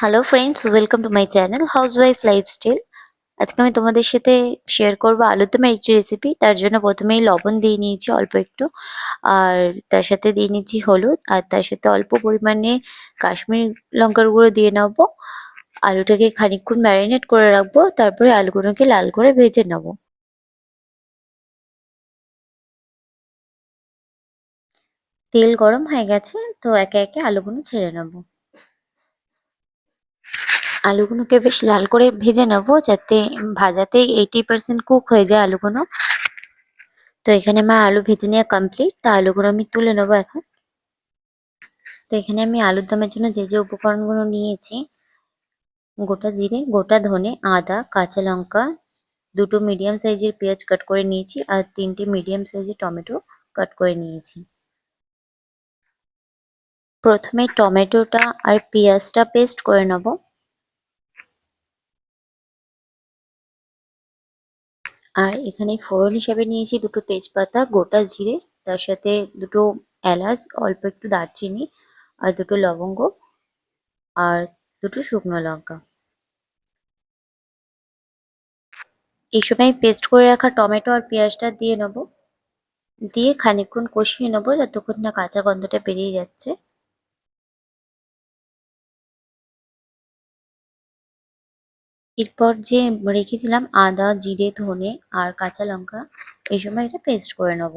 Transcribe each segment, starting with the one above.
Hello friends welcome to my channel housewife lifestyle আজকে আমি তোমাদের সাথে শেয়ার করব আলুর দমের একটি রেসিপি তার জন্য প্রথমেই লবণ দিয়ে নিয়েছি অল্প একটু। আর তার সাথে দিয়ে নিচ্ছি হলুদ। আর তার সাথে অল্প পরিমাণে কাশ্মীরি লঙ্কার গুঁড়ো দিয়ে নেব। আলুটাকে খানিকক্ষণ ম্যারিনেট করে রাখব। তারপরে আলুগুলোকে লাল করে ভেজে নেব। তেল গরম হয়ে গেছে, তো একে একে আলুগুলো ছেড়ে নেব। আলুগুলোকে বেশ লাল করে ভেজে নেব যাতে ভাজাতে এইটি পার্সেন্ট কুক হয়ে যায় আলুগুলো। তো এখানে আমার আলু ভেজে নেওয়া কমপ্লিট তা আলুগুলো আমি তুলে নেব এখন। তো এখানে আমি আলুর দমের জন্য যে যে উপকরণগুলো নিয়েছি, গোটা জিরে, গোটা ধনে, আদা, কাঁচা লঙ্কা, দুটো মিডিয়াম সাইজের পেঁয়াজ কাট করে নিয়েছি আর তিনটে মিডিয়াম সাইজের টমেটো কাট করে নিয়েছি। প্রথমে টমেটোটা আর পেঁয়াজটা পেস্ট করে নেব। আর এখানে ফোড়ন হিসাবে নিয়েছি দুটো তেজপাতা, গোটা জিরে, তার সাথে দুটো এলাচ, অল্প একটু দারচিনি আর দুটো লবঙ্গ আর দুটো শুকনো লঙ্কা। এই সময় পেস্ট করে রাখা টমেটো আর পেঁয়াজটা দিয়ে নেব। দিয়ে খানিকক্ষণ কষিয়ে নেব, যতক্ষণ না কাঁচা গন্ধটা বেরিয়ে যাচ্ছে। এরপর যে রেখেছিলাম আদা, জিরে, ধনে আর কাঁচা লঙ্কা, এই সময় এটা পেস্ট করে নেব।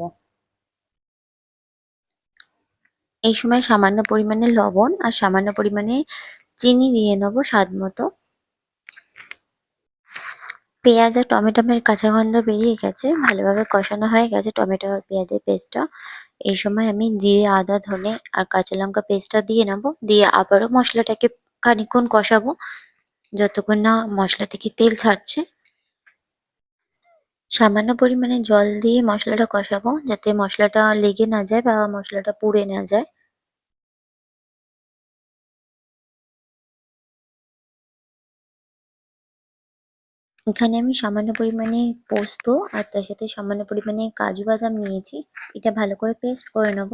এই সময় সামান্য পরিমাণে লবণ আর সামান্য পরিমাণে চিনি দিয়ে নেব স্বাদ মতো। পেঁয়াজ আর টমেটোমের কাঁচা গন্ধ বেরিয়ে গেছে, ভালোভাবে কষানো হয়ে গেছে টমেটো আর পেঁয়াজের পেস্টটা এই সময় আমি জিরে, আদা, ধনে আর কাঁচা লঙ্কা পেস্টটা দিয়ে নেব, দিয়ে আবারও মশলাটাকে খানিক্ষণ কষাবো। যতক্ষণ না মশলা থেকে তেল ছাড়ছে, সামান্য পরিমাণে জল দিয়ে মশলাটা কষাবো, যাতে মশলাটা লেগে না যায় বা মশলাটা পুড়ে না যায়। এখানে আমি সামান্য পরিমাণে পোস্ত আর তার সাথে সামান্য পরিমাণে কাজু বাদাম নিয়েছি। এটা ভালো করে পেস্ট করে নেব।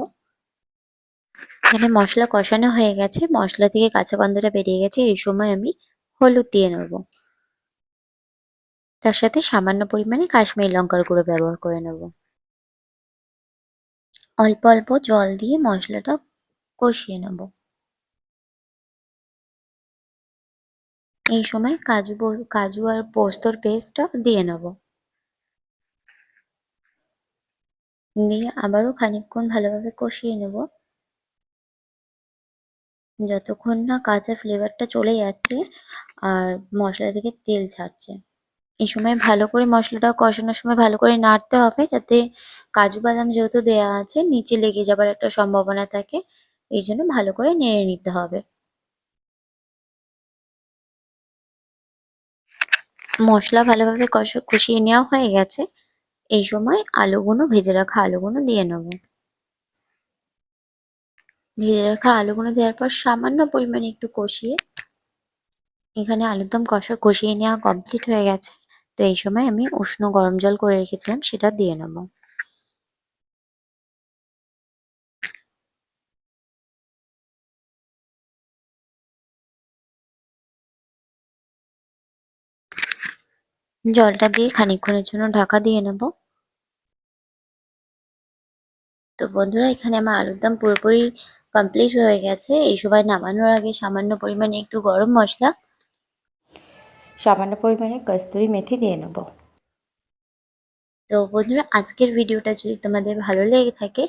এখানে মশলা কষানো হয়ে গেছে। মশলা থেকে কাঁচা গন্ধটা বেরিয়ে গেছে। এই সময় আমি হলুদ দিয়ে নেব। তার সাথে সামান্য পরিমাণে কাশ্মীরি লঙ্কার গুঁড়ো ব্যবহার করে নেব। অল্প অল্প জল দিয়ে মশলাটা কষিয়ে নেব। এই সময় কাজু কাজু আর পোস্তর পেস্টটা দিয়ে নেব। দিয়ে আবারও খানিকক্ষণ ভালোভাবে কষিয়ে নেব। যতক্ষণ না কাঁচা ফ্লেভারটা চলে যাচ্ছে আর মশলা থেকে তেল ছাড়ছে। এই সময় ভালো করে মশলাটা কষানোর সময় ভালো করে নাড়তে হবে যাতে কাজু বাদাম যেহেতু দেওয়া আছে, নিচে লেগে যাবার একটা সম্ভাবনা থাকে, এই জন্য ভালো করে নেড়ে নিতে হবে। মশলা ভালোভাবে কষিয়ে নেওয়া হয়ে গেছে। এই সময় আলুগুলো ভেজে রাখা আলুগুলো দিয়ে নেব। ভেজে রাখা আলুগুলো দেওয়ার পর সামান্য পরিমাণে একটু কষিয়ে, এখানে আলুর দম কষা, কষিয়ে নেওয়া কমপ্লিট হয়ে গেছে। তো এই সময় আমি উষ্ণ গরম জল করে রেখেছিলাম, সেটা দিয়ে নেব। জলটা দিয়ে খানিকক্ষণের জন্য ঢাকা দিয়ে নেব। তো বন্ধুরা এখানে আমার আলুর দম পুরোপুরি কমপ্লিট হয়ে গেছে। এই সময় নামানোর আগে সামান্য পরিমাণে একটু গরম মশলা সামান্য পরিমাণে কস্তুরি মেথি দিয়ে নেব। তো বন্ধুরা আজকের ভিডিওটা যদি তোমাদের ভালো লেগে থাকে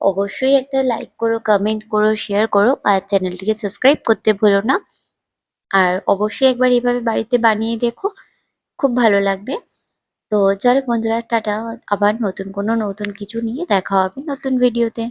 অবশ্যই একটা লাইক করো কমেন্ট করো শেয়ার করো আর চ্যানেলটিকে সাবস্ক্রাইব করতে ভুলো না। আর অবশ্যই একবার এভাবে বাড়িতে বানিয়ে দেখো খুব ভালো লাগবে। তো চলো বন্ধুরা টাটা। আবার নতুন কোনো নতুন কিছু নিয়ে দেখা হবে নতুন ভিডিওতে